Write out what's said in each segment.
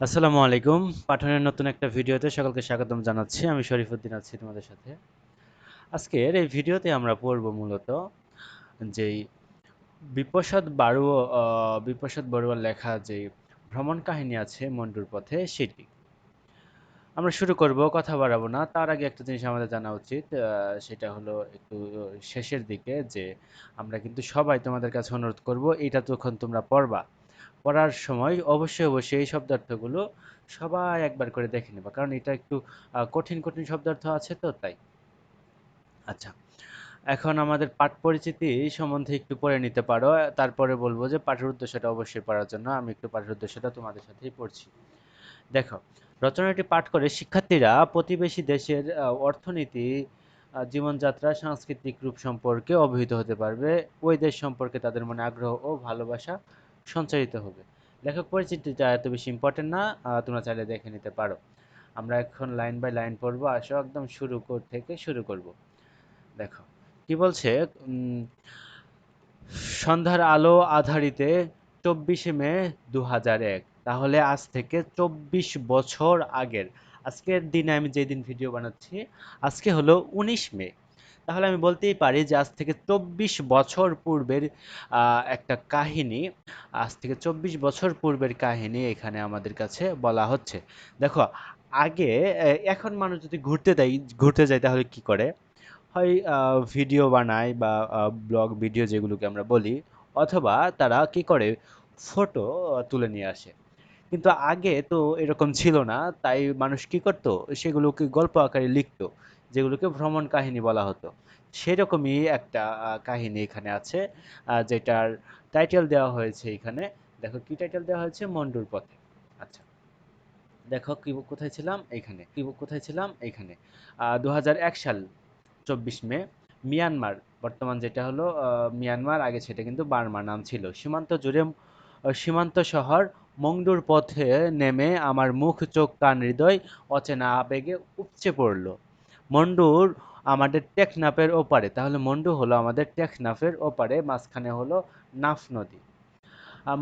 আসসালামু আলাইকুম। পাঠানের নতুন একটা ভিডিওতে সকলকে স্বাগতম জানাচ্ছি। আমি শরীফুদ্দিন আছি তোমাদের সাথে। আজকের এই ভিডিওতে আমরা পড়ব মূলত যেই বিপ্রসাদ বাড়ুয়া বিপ্রসাদ বড়ুয়ার লেখা যে ভ্রমণ কাহিনী আছে মন্ডুর পথে সেটি। আমরা শুরু করব, কথা বাড়াবো না। তার আগে একটা জিনিস আমাদের জানা উচিত সেটা হলো একটু শেষের দিকে যে আমরা কিন্তু সবাই তোমাদের কাছে অনুরোধ করব এটা যখন তোমরা পড়বা পড়ার সময় অবশ্যই অবশ্যই এই শব্দার্থগুলো সবাই একবার করে দেখে নেবা, কারণ এটা একটু কঠিন কঠিন শব্দার্থ আছে তো, তাই। আচ্ছা এখন আমাদের পাঠ পরিচিতি সম্বন্ধে একটু পড়ে নিতে পারো, তারপরে বলব যে পাঠের উদ্দেশ্যটা অবশ্যই পড়ার জন্য, আমি একটু পাঠের উদ্দেশ্যটা তোমাদের সাথেই পড়ছি। দেখো, রচনাটি পাঠ করে শিক্ষার্থীরা প্রতিবেশী দেশের অর্থনীতি জীবনযাত্রা, সাংস্কৃতিক রূপ সম্পর্কে অবহিত হতে পারবে। ওই দেশ সম্পর্কে তাদের মনে আগ্রহ ও ভালোবাসা সঞ্চারিত হবে। লেখক পরিচিতিটা এত বেশি ইম্পর্টেন্ট না তোমরা চাইলে দেখে নিতে পারো। আমরা এখন লাইন বাই লাইন পড়ব, আসো একদম শুরু থেকে শুরু করব। দেখো, কি বলছে? সন্ধ্যার আলো আধারিতে চব্বিশে মে দু এক। তাহলে আজ থেকে চব্বিশ বছর আগের। আজকের দিনে আমি যেদিন ভিডিও বানাচ্ছি, আজকে হলো উনিশ মে। তাহলে আমি বলতেই পারি যে আজ থেকে চব্বিশ বছর পূর্বের একটা কাহিনী। আজ থেকে চব্বিশ বছর পূর্বের কাহিনী এখানে আমাদের কাছে বলা হচ্ছে। দেখো, আগে এখন মানুষ যদি ঘুরতে দেয়, ঘুরতে যায় তাহলে কি করে? হয় ভিডিও বানায় বা ব্লগ, ভিডিও যেগুলোকে আমরা বলি, অথবা তারা কি করে? ফটো তুলে নিয়ে আসে। কিন্তু আগে তো এরকম ছিল না, তাই মানুষ কি করতো? সেগুলোকে গল্প আকারে লিখতো। যেগুলোকে ভ্রমণ কাহিনী বলা হতো। সেরকমই একটা কাহিনী এখানে আছে যেটার টাইটেল দেওয়া হয়েছে এখানে। দেখো কি টাইটেল দেওয়া হয়েছে? মন্ডুর পথে। আচ্ছা। দেখো কি কোথায় ছিলাম? এইখানে কি কোথায় ছিলাম? এইখানে দু সাল, চব্বিশ মে, মিয়ানমার। বর্তমান যেটা হলো মিয়ানমার, আগে সেটা কিন্তু বার্মা নাম ছিল। সীমান্ত জুড়ে সীমান্ত শহর মংডুর পথে নেমে আমার মুখ, চোখ, কান, হৃদয় অচেনা আবেগে উপচে পড়ল। মন্ডুর আমাদের টেকনাফের ওপারে। তাহলে মন্ডু হলো আমাদের টেকনাফের ওপারে, মাঝখানে হলো নাফ নদী।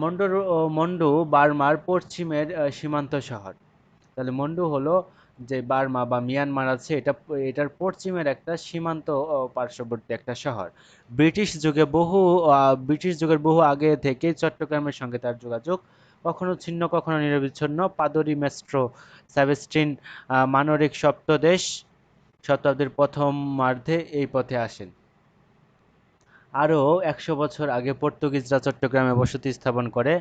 মন্ডুর মন্ডু বার্মার পশ্চিমের সীমান্ত শহর। তাহলে মন্ডু হলো যে বার্মা বা মিয়ানমার আছে, এটা, এটার পশ্চিমের একটা সীমান্ত পার্শ্ববর্তী একটা শহর। ব্রিটিশ যুগে বহু ব্রিটিশ যুগের বহু আগে থেকে চট্টগ্রামের সঙ্গে তার যোগাযোগ কখনো ছিন্ন, কখনো নিরবিচ্ছিন্ন। পাদরি মেস্ট্রো সেভেস্টিন মানরিক সপ্তদেশ শতাব্দীর প্রথমার্ধে এই পথে আসেন। আরও একশো বছর আগে পর্তুগিজরা চট্টগ্রামে বসতি স্থাপন করে।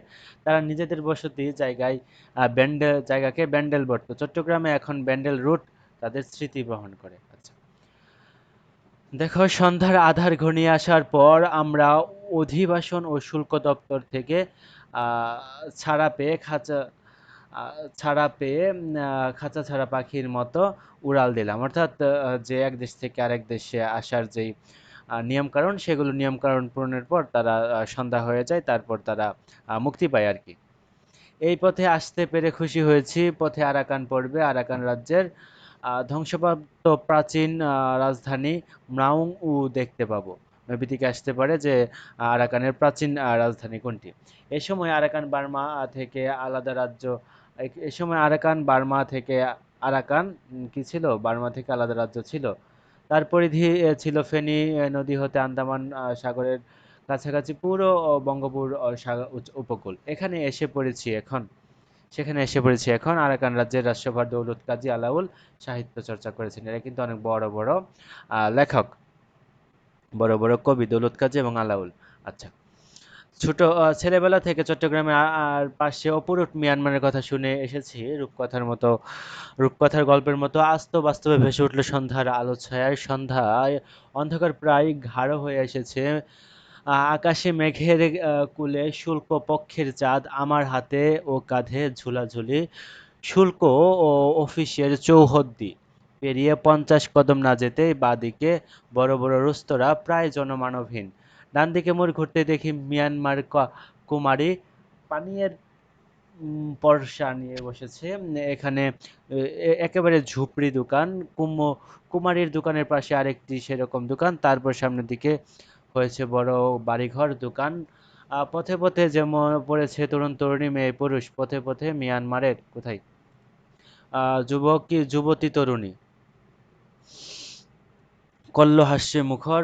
তারা নিজেদের বসতি জায়গায় ব্যান্ডেল জায়গাকে ব্যান্ডেল বলতো চট্টগ্রামে এখন ব্যান্ডেল রুট তাদের স্মৃতি বহন করে। আচ্ছা। দেখো, সন্ধ্যার আধার ঘনিয়ে আসার পর আমরা অধিবাসন ও শুল্ক দপ্তর থেকে ছাড়া পেয়ে খাঁচা ছাড়া পেয়ে খাঁচা ছাড়া পাখির মতো উড়াল দিলাম। অর্থাৎ যে এক দেশ থেকে আরেক দেশে আসার যেই নিয়মকানুন, সেগুলো নিয়মকানুন পূরণের পর তারা সন্ধ্যা হয়ে যায়, তারপর তারা মুক্তি পায় আর কি। এই পথে আসতে পেরে খুশি হয়েছি। পথে আরাকান পড়বে আরাকান রাজ্যের ধ্বংসপ্রাপ্ত প্রাচীন রাজধানী ম্রাউং উ দেখতে পাবো। নবী আসতে পারে যে, আরাকানের প্রাচীন রাজধানী কোনটি। এই সময় আরাকান বার্মা থেকে আলাদা রাজ্য এই- সময় আরাকান বার্মা থেকে, আরাকান কি ছিল? বার্মা থেকে আলাদা রাজ্য ছিল। তার পরিধি ছিল ফেনী নদী হতে আন্দামান সাগরের কাছাকাছি, পুরো বঙ্গপুর উপকূল। এখানে এসে পড়েছি এখন। সেখানে এসে পড়েছি এখন। আরাকান রাজ্যের রাষ্ট্রভার দৌলত কাজী আলাউল সাহিত্য চর্চা করেছেন। এরা কিন্তু অনেক বড় বড় লেখক। বড় বড় কবি দৌলত কাজী এবং আলাউল। আচ্ছা। ছোট ছেলেবেলা থেকে চট্টগ্রামে আর পাশে অপরূপ মিয়ানমারের কথা শুনে এসেছি। রূপকথার মতো, রূপকথার গল্পের মতো আস্ত বাস্তবে ভেসে উঠল সন্ধ্যার আলো ছায়ায় সন্ধ্যায় অন্ধকার প্রায় গাঢ় হয়ে এসেছে। আকাশে মেঘের কুলে শুল্ক পক্ষের চাঁদ আমার হাতে ও কাঁধে ঝুলাঝুলি। শুল্ক ও অফিসের চৌহদ্দি। পেরিয়ে পঞ্চাশ কদম না যেতেই বাঁদিকে বড় বড় রেস্তোরাঁ প্রায় জনমানবহীন। ডান দিকে মোড় ঘুরতে দেখি মিয়ানমার কুমারী পানীয়ের পরশা নিয়ে বসেছে। এখানে একেবারে ঝুপড়ি দোকান। কুম কুমারীর দোকানের পাশে আরেকটি সেরকম দোকান। তারপর সামনের দিকে হয়েছে বড় বাড়িঘর দোকান। পথে পথে যেমন পড়েছে তরুণ তরুণী মেয়ে পুরুষ, পথে পথে মিয়ানমারের। কোথায়? যুবক কি, যুবতী তরুণী? কল্ল হাস্যে মুখর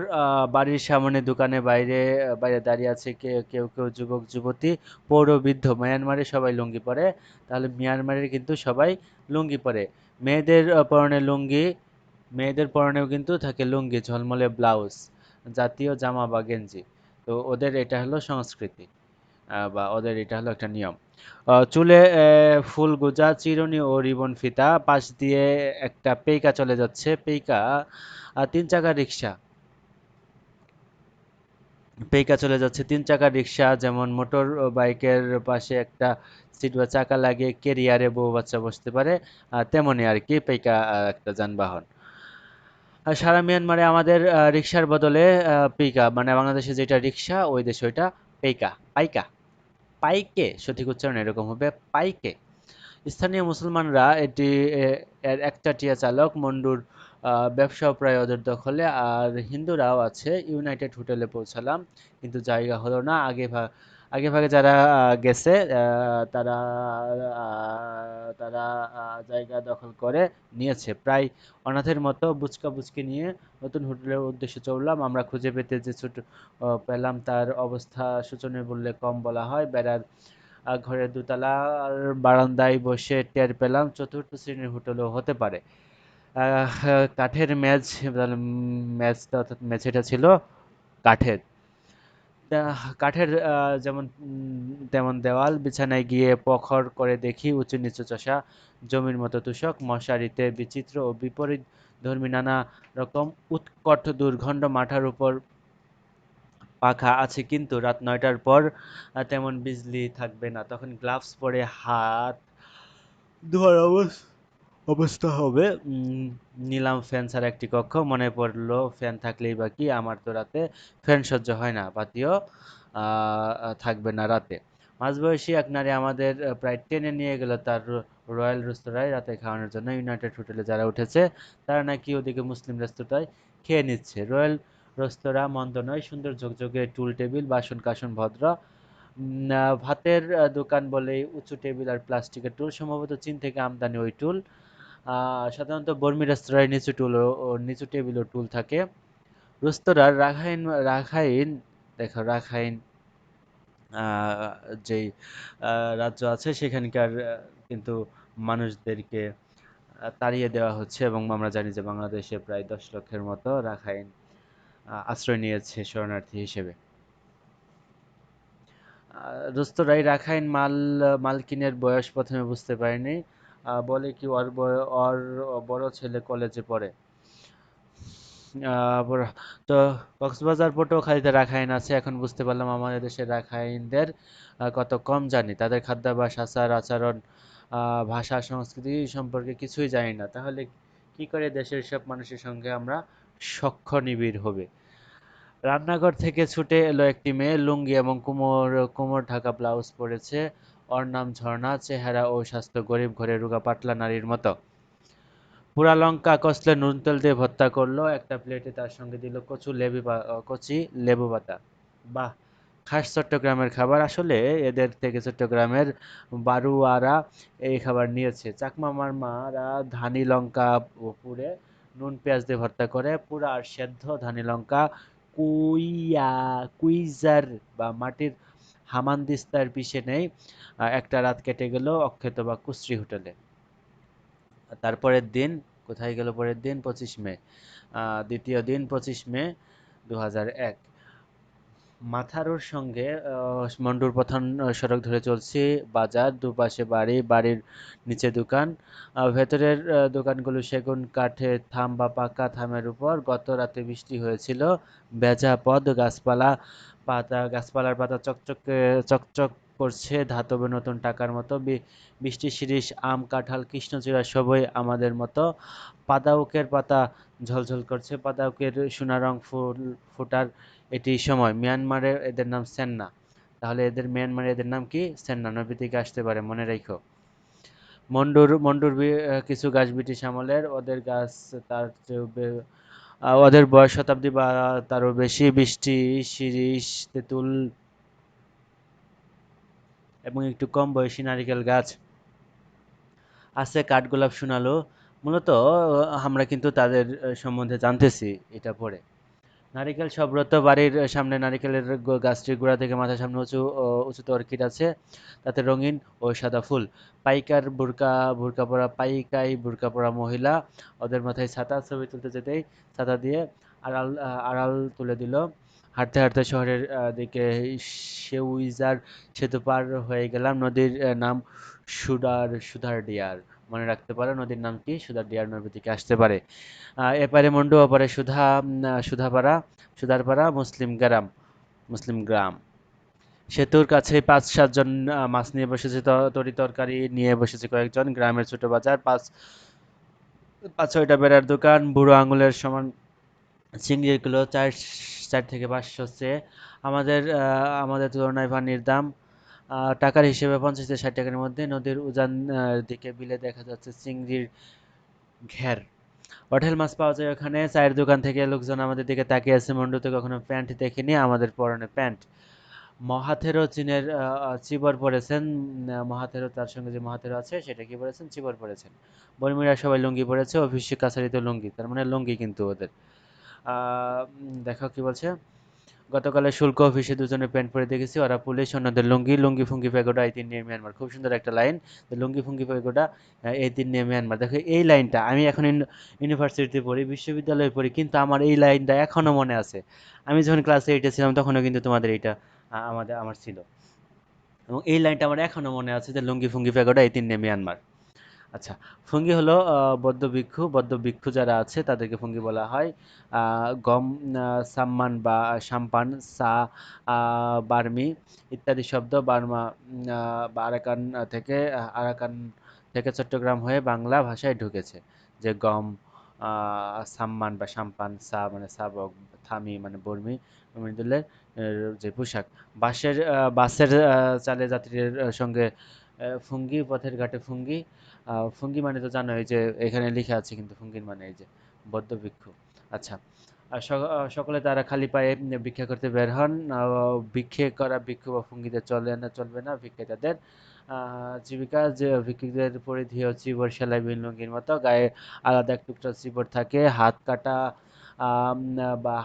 বাড়ির সামনে দোকানে বাইরে বাইরে দাঁড়িয়ে আছে কেউ কেউ যুবক, যুবতী, পৌর বৃদ্ধ, মিয়ানমারে সবাই লুঙ্গি পরে। তাহলে মিয়ানমারের কিন্তু সবাই লুঙ্গি পরে। মেয়েদের পরনে লুঙ্গি, মেয়েদের পরনেও কিন্তু থাকে লুঙ্গি, ঝলমলে ব্লাউজ, জাতীয় জামা বা গেঞ্জি। তো ওদের এটা হলো সংস্কৃতি বা ওদের এটা হলো একটা নিয়ম। চুলে ফুল গোজা, চিরুনি ও রিবন ফিতা, পাশ দিয়ে একটা পেইকা চলে যাচ্ছে। পেইকা আহ, তিন চাকার রিক্সা। পেইকা চলে যাচ্ছে। তিন চাকার রিক্সা যেমন মোটর বাইকের পাশে একটা সিট বা চাকা লাগিয়ে কেরিয়ারে বউ বাচ্চা বসতে পারে তেমনই আর কি পেইকা একটা যানবাহন। আর সারা মিয়ানমারে আমাদের রিক্সার বদলে পিকা মানে বাংলাদেশে যেটা রিক্সা ওই দেশে ওইটা পেইকা পাইকা। পাইকে সঠিক উচ্চারণ এরকম হবে পাইকে। স্থানীয় মুসলমানরা এটি এর একচাটিয়া চালক মন্ডুর ব্যবসাও প্রায় ওদের দখলে। আর হিন্দুরাও আছে ইউনাইটেড হোটেলে পৌঁছালাম। কিন্তু জায়গা হলো না, আগে আগে ভাগে যারা গেছে তারা তারা জায়গা দখল করে নিয়েছে। প্রায় অনাথের মতো বুচকা বুচকি নিয়ে নতুন হোটেলের উদ্দেশ্যে চললাম আমরা খুঁজে পেতে যে ছোট পেলাম তার অবস্থা শোচনীয় বললে কম বলা হয়। বেড়ার ঘরের দোতলার বারান্দায় বসে টের পেলাম, চতুর্থ শ্রেণির হোটেলও হতে পারে। কাঠের তাহলে মেজটা অর্থাৎ মেঝেটা ছিল কাঠের। কাঠের যেমন তেমন দেওয়াল, বিছানায় গিয়ে প্রখর করে দেখি উঁচু নিচু চষা, জমির মতো তুষক, মশারিতে বিচিত্র ও বিপরীত ধর্মী নানা রকম উৎকট দুর্গন্ধ মাথার উপর পাখা আছে কিন্তু রাত নয়টার পর তেমন বিজলি থাকবে না। তখন গ্লাভস পরে হাত ধোয়ার অবস- অবস্থা হবে। নিলাম ফ্যান ছাড়া একটি কক্ষ। মনে পড়ল ফ্যান থাকলেই বা কি, আমার তো রাতে ফ্যান সহ্য হয় না, বাতিও থাকবে না রাতে। মাঝবয়সী এক নারী আমাদের প্রায় টেনে নিয়ে গেল তার রয়্যাল রেস্তোরাঁয় রাতে খাওয়ানোর জন্য। ইউনাইটেড হোটেলে যারা উঠেছে, তারা নাকি ওদিকে মুসলিম রেস্তোরাঁয় খেয়ে নিচ্ছে। রয়্যাল রেস্তোরাঁ মন্দ নয়, সুন্দর ঝকঝকে টুল টেবিল, বাসন কাসন ভদ্র। ভাতের দোকান বলেই উঁচু টেবিল আর প্লাস্টিকের টুল, সম্ভবত চীন থেকে আমদানি ওই টুল। সাধারণত বর্মি রেস্তোরাঁয় নিচু টুল ও নিচু টেবিল ও টুল থাকে। রেস্তোরাঁর রাখাইন রাখাইন, দেখো রাখাইন যেই রাজ্য আছে সেখানকার কিন্তু মানুষদেরকে তাড়িয়ে দেওয়া হচ্ছে এবং আমরা জানি যে বাংলাদেশে প্রায় দশ লক্ষের মতো রাখাইন আশ্রয় নিয়েছে শরণার্থী হিসেবে। রেস্তোরাঁয় রাখাইন মাল মালকিনের বয়স প্রথমে বুঝতে পারিনি। বলে কি ওর ওর বড় ছেলে কলেজে পড়ে। তো কক্সবাজার পটুয়াখালীতে রাখাইন আছে, এখন বুঝতে পারলাম আমাদের দেশের রাখাইনদের কত কম জানি। তাদের খাদ্যাভ্যাস, আচার, আচরণ ভাষা, সংস্কৃতি সম্পর্কে কিছুই জানি না। তাহলে কি করে দেশের সব মানুষের সঙ্গে আমরা সখ্য নিবিড় হবে? রান্নাঘর থেকে ছুটে এলো একটি মেয়ে, লুঙ্গি এবং কোমর কোমর ঢাকা ব্লাউজ পরেছে। ওর নাম ঝর্ণা, চেহারা ও স্বাস্থ্য গরিব ঘরে রোগা পাতলা নারীর মতো। পুরা লঙ্কা কষলে নুন তেল দিয়ে ভর্তা করল, একটা প্লেটে তার সঙ্গে দিল কচু, লেবু কচি, লেবু পাতা। বাহ, খাস চট্টগ্রামের খাবার। আসলে এদের থেকে চট্টগ্রামের বারুয়ারা এই খাবার নিয়েছে। চাকমা মারমারা ধানি লঙ্কা পুড়ে নুন পেঁয়াজ দিয়ে ভর্তা করে, পুরা আর সেদ্ধ ধানি লঙ্কা কুইয়া, কুইজার বা মাটির হামানদিস্তার পিছে নেই একটা রাত কেটে গেল অক্ষত বা কুশ্রী হোটেলে। তারপরের দিন, কোথায় গেল পরের দিন? পঁচিশ মে দ্বিতীয় দিন পঁচিশ মে দু এক। মাথারুর সঙ্গে মন্ডুর প্রধান সড়ক ধরে চলছি, বাজার, দুপাশে বাড়ি, বাড়ির নিচে দোকান। ভেতরের দোকানগুলো সেগুন, কাঠের থাম বা পাকা থামের উপর। গত রাতে বৃষ্টি হয়েছিল, ভেজা পদ, গাছপালা পাতা, গাছপালার পাতা চকচকে, চকচক করছে, ধাতব নতুন টাকার মতো। বৃষ্টি, শিরিষ, আম, কাঁঠাল, কৃষ্ণচূড়া সবই আমাদের মতো। পাদাউকের পাতা ঝলঝল করছে। পাদাউকের সোনা রং ফুল, ফোটার এটি সময়। মিয়ানমারে এদের নাম সেন্না। তাহলে এদের, মিয়ানমারে এদের নাম কি? সেন্না। থেকে আসতে পারে, মনে রেখো। মন্ডুর মন্ডুর কিছু গাছ ব্রিটিশ আমলের। ওদের গাছ তার ওদের বয়স শতাব্দী বা তারও বেশি, বৃষ্টি, শিরীষ, তেঁতুল এবং একটু কম বয়সী নারিকেল গাছ আছে, কাঠগোলাপ শোনালো। মূলত, আমরা কিন্তু তাদের সম্বন্ধে জানতেছি এটা পড়ে। নারিকেল সব্রত বাড়ির সামনে নারিকেলের গাছটির গোড়া থেকে মাথার সামনে উঁচু উঁচুতে অর্কিড আছে, তাতে রঙিন ও সাদা ফুল। পাইকার বুরকা বুরকা পরা পাইকাই, বুরকা পরা মহিলা, ওদের মাথায় ছাতা, ছবি তুলতে যেতেই ছাতা দিয়ে আড়াল আড়াল তুলে দিল। হাঁটতে হাঁটতে শহরের দিকে সেউইজার সেতু পার হয়ে গেলাম নদীর নাম সুদার সুধার ডিয়ার মনে রাখতে পারো, নদীর নাম কি? সুধার ডিয়ার নদী থেকে আসতে পারে। এপারে মন্ডু, ওপারে সুধা সুধাপাড়া, সুধারপাড়া, মুসলিম গ্রাম মুসলিম গ্রাম। সেতুর কাছে পাঁচ সাতজন মাছ নিয়ে বসেছে তরি তরকারি নিয়ে বসেছে কয়েকজন। গ্রামের ছোট বাজার, পাঁচ পাঁচ, ছয়টা বেড়ার দোকান, বুড়ো আঙুলের সমান চিংড়ির কিলো চার চার থেকে পাঁচশো হচ্ছে আমাদের আমাদের তুলনায় পানির দাম টাকার হিসেবে পঞ্চাশ থেকে ষাট টাকার মধ্যে নদীর উজান দিকে বিলে দেখা যাচ্ছে চিংড়ির ঘের। হোটেল মাছ পাওয়া যায় ওখানে। চায়ের দোকান থেকে লোকজন আমাদের দিকে তাকিয়ে আছে। মন্ডুতে কখনো প্যান্ট দেখেনি আমাদের পরনে প্যান্ট। মহাথেরো চীনের চিবর পরেছেন। মহাথেরো তার সঙ্গে যে মহাথেরো আছে, সেটা কি পরেছেন? চিবর পরেছেন। বর্মীরা সবাই লুঙ্গি পরেছে। অফিস কাছারিতে লুঙ্গি, তার মানে লুঙ্গি কিন্তু ওদের। দেখো কি বলছে? গতকালে শুল্ক অফিসে দুজনে প্যান্ট পরে দেখেছি। ওরা পুলিশ অন্যদের লুঙ্গি লুঙ্গি ফুঙ্গি পেগোডা এই তিন নিয়ে মিয়ানমার। খুব সুন্দর একটা লাইন। লুঙ্গি ফুঙ্গি আহ, এই তিন নিয়ে মিয়ানমার। দেখো এই লাইনটা আমি এখন ইউনিভার্সিটিতে পড়ি বিশ্ববিদ্যালয়ে পড়ি কিন্তু আমার এই লাইনটা এখনও মনে আছে। আমি যখন ক্লাস এইটে ছিলাম তখনও কিন্তু তোমাদের এইটা আমাদের আমার ছিল। এবং এই লাইনটা আমার এখনও মনে আছে যে লুঙ্গি ফুঙ্গি পেগোডা এই তিন নিয়ে মিয়ানমার। আচ্ছা ফুঙ্গি হলো বৌদ্ধ ভিক্ষু বৌদ্ধ ভিক্ষু যারা আছে তাদেরকে ফুঙ্গি বলা হয়। গম সাম্মান বা সাম্পান, সা বার্মি ইত্যাদি শব্দ বার্মা বা আরাকান থেকে আরাকান থেকে চট্টগ্রাম হয়ে বাংলা ভাষায় ঢুকেছে। যে গম সাম্মান বা সাম্পান, সা মানে সাবক থামি মানে বর্মি মৃদুলের যে পোশাক। বাসের বাসের চালে যাত্রীর সঙ্গে ফুঙ্গি, পথের ঘাটে ফুঙ্গি ফুঙ্গি মানে তো জানোই যে এখানে লেখা আছে কিন্তু ফুঙ্গির মানে এই যে বৌদ্ধ ভিক্ষু। আচ্ছা সকলে তারা খালি পায়ে ভিক্ষা করতে বের হন। ভিক্ষে করা ভিক্ষু বা ফুঙ্গিদের চলে না, চলবে না, ভিক্ষে তাদের জীবিকা, যে ভিক্ষুকদের পরিধি চিবর সেলাই ভিনলুঙ্গির মতো, গায়ে আলাদা এক টুকরা চিবর থাকে, হাত কাটা বা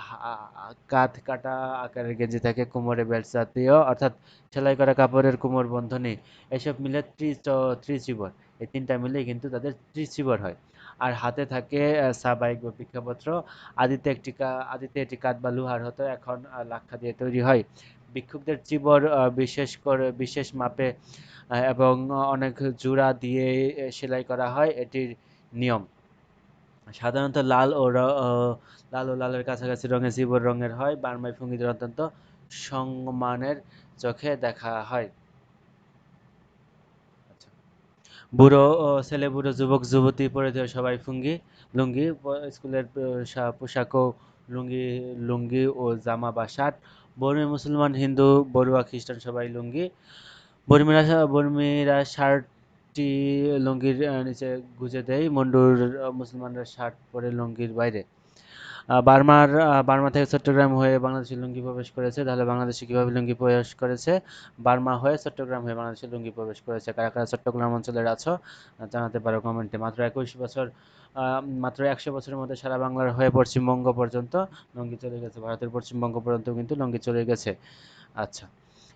কাঁধ কাটা আকারের গেঞ্জি থাকে, কোমরে বেল্ট জাতীয়, অর্থাৎ সেলাই করা কাপড়ের কোমর বন্ধনী, এসব মিলে ত্রি ত্রিচিবর এই তিনটা মিলেই কিন্তু তাদের ত্রিচিবর হয়। আর হাতে থাকে সাবাইক বা ভিক্ষাপত্র আদিতে একটি আদিতে এটি কাঠ বা লোহার হতো, এখন লাক্ষা দিয়ে তৈরি হয়। ভিক্ষুকদের চিবর বিশেষ করে, বিশেষ মাপে এবং অনেক জোড়া দিয়ে সেলাই করা হয়, এটির নিয়ম। সাধারণত লাল ও লাল ও লালের কাছাকাছি রঙের জীবর রঙের হয়, বার্মায় ফুঙ্গিদের অত্যন্ত সম্মানের চোখে দেখা হয় আচ্ছা বুড়ো ছেলে, বুড়ো, যুবক, যুবতী পরে পরিধেয় সবাই ফুঙ্গি, লুঙ্গি স্কুলের পোশাকও লুঙ্গি লুঙ্গি ও জামা বা শার্ট। বর্মী মুসলমান, হিন্দু, বড়ুয়া, খ্রিস্টান সবাই লুঙ্গি। বর্মীরা বর্মীরা শার্টটি লুঙ্গির নিচে গুজে দেয়। মন্ডুর মুসলমানরা শার্ট পরে লুঙ্গির বাইরে। বার্মার বার্মা থেকে চট্টগ্রাম হয়ে বাংলাদেশে লুঙ্গি প্রবেশ করেছে, তাহলে বাংলাদেশে কীভাবে লুঙ্গি প্রবেশ করেছে? বার্মা হয়ে চট্টগ্রাম হয়ে বাংলাদেশে লুঙ্গি প্রবেশ করেছে। কারা কারা চট্টগ্রাম অঞ্চলের আছো জানাতে পারো কমেন্টে মাত্র একুশ বছর মাত্র একশো বছরের মধ্যে সারা বাংলার হয়ে পশ্চিমবঙ্গ পর্যন্ত লুঙ্গি চলে গেছে। ভারতের পশ্চিমবঙ্গ পর্যন্ত কিন্তু লুঙ্গি চলে গেছে। আচ্ছা।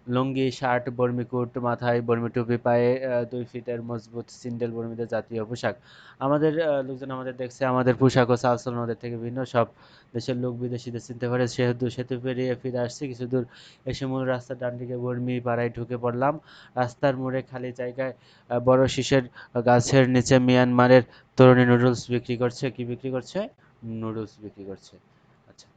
লুঙ্গি, শার্ট বর্মিকুট মাথায় বর্মি টুপি, পায়ে দুই ফিটের মজবুত সিন্ডেল বর্মীদের জাতীয় পোশাক। আমাদের লোকজন আমাদের দেখছে, আমাদের পোশাক ও চালচলন ওদের থেকে ভিন্ন। সব দেশের লোক বিদেশিদের চিনতে পারে, সেহেতু সেতু পেরিয়ে ফিরে আসছি কিছু দূর। এসে মূল রাস্তার ডান দিকে বর্মি পাড়ায় ঢুকে পড়লাম। রাস্তার মোড়ে খালি জায়গায় বড় শীষের গাছের নিচে মিয়ানমারের তরুণী নুডলস বিক্রি করছে। কি বিক্রি করছে? নুডলস বিক্রি করছে। আচ্ছা।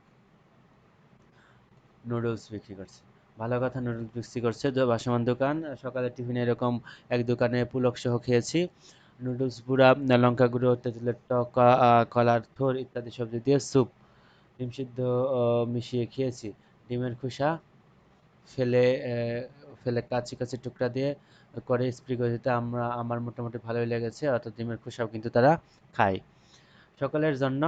নুডলস বিক্রি করছে। ভালো কথা নুডলস বিক্রি করছে। ভাসমান দোকান, সকালে টিফিনে এরকম এক দোকানে পুলক সহ খেয়েছি। নুডলস পুরা লঙ্কা গুঁড়ো, তেঁতুলের টক কলার থোর ইত্যাদি সবজি দিয়ে স্যুপ, ডিম সিদ্ধ মিশিয়ে খেয়েছি। ডিমের খোসা ফেলে ফেলে কাচি কাচি টুকরা দিয়ে করে স্প্রে করে দিতে আমরা, আমার মোটামুটি ভালোই লেগেছে, অর্থাৎ ডিমের খোসাও কিন্তু তারা খায়। সকলের জন্য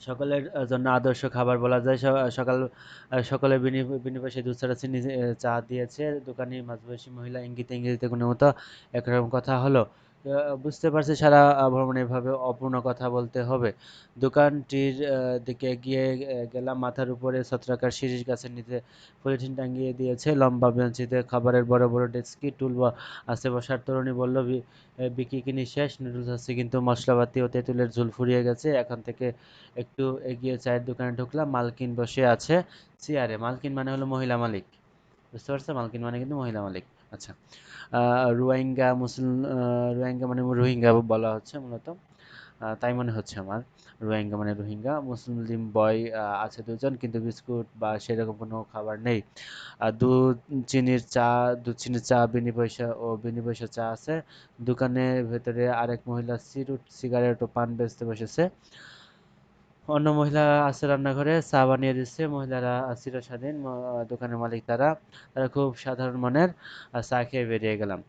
সকলের জন্য আদর্শ খাবার বলা যায়। সকাল সকলে সকলের বিনি- বিনিময়ে দুধ ছাড়া চিনি চা দিয়েছে। দোকানি মাঝবয়সী মহিলা ইঙ্গিতে ইঙ্গিতে কোনো মতো একরকম কথা হলো। বুঝতে পারছি সারা ভ্রমণে এভাবে অপূর্ণ কথা বলতে হবে। দোকানটির দিকে আহ, গেলাম মাথার উপরে ছত্রাকার শিরীষ গাছের নিচে পলিথিন টাঙিয়ে দিয়েছে লম্বা বেঞ্চিতে খাবারের বড় বড় ডেস্কি টুল আছে বসার তরুণী বলল "বি- আহ, বিকিকিনি শেষ। নুডলস আছে কিন্তু মশলাপাতি ও তেঁতুলের ঝুল ফুরিয়ে গেছে। এখন থেকে একটু এগিয়ে চায়ের দোকানে ঢুকলাম মালকিন বসে আছে। চেয়ারে মালকিন মানে হলো মহিলা মালিক। বুঝতে পারছ? মালকিন মানে কিন্তু মহিলা মালিক। আচ্ছা। রোহিঙ্গা, মুসলিম রোহিঙ্গা মানে রোহিঙ্গা বলা হচ্ছে মূলত। তাই মনে হচ্ছে আমার। রোহিঙ্গা মানে রোহিঙ্গা, মুসলিম বয় আছে দুজন কিন্তু বিস্কুট বা সেরকম কোনো খাবার নেই। দুধ চিনির চা দুধ চিনির চা, বিনি পয়সা ও বিনি পয়সা চা আছে। দোকানের ভেতরে আরেক মহিলা সিরুট, সিগারেট ও পান বেচতে বসেছে। অন্য মহিলা আছে রান্নাঘরে, চা বানিয়ে দিচ্ছে। মহিলারা চিরস্বাধীন স্বাধীন দোকানের মালিক তারা। তারা খুব সাধারণ মনের চা খেয়ে বেরিয়ে গেলাম।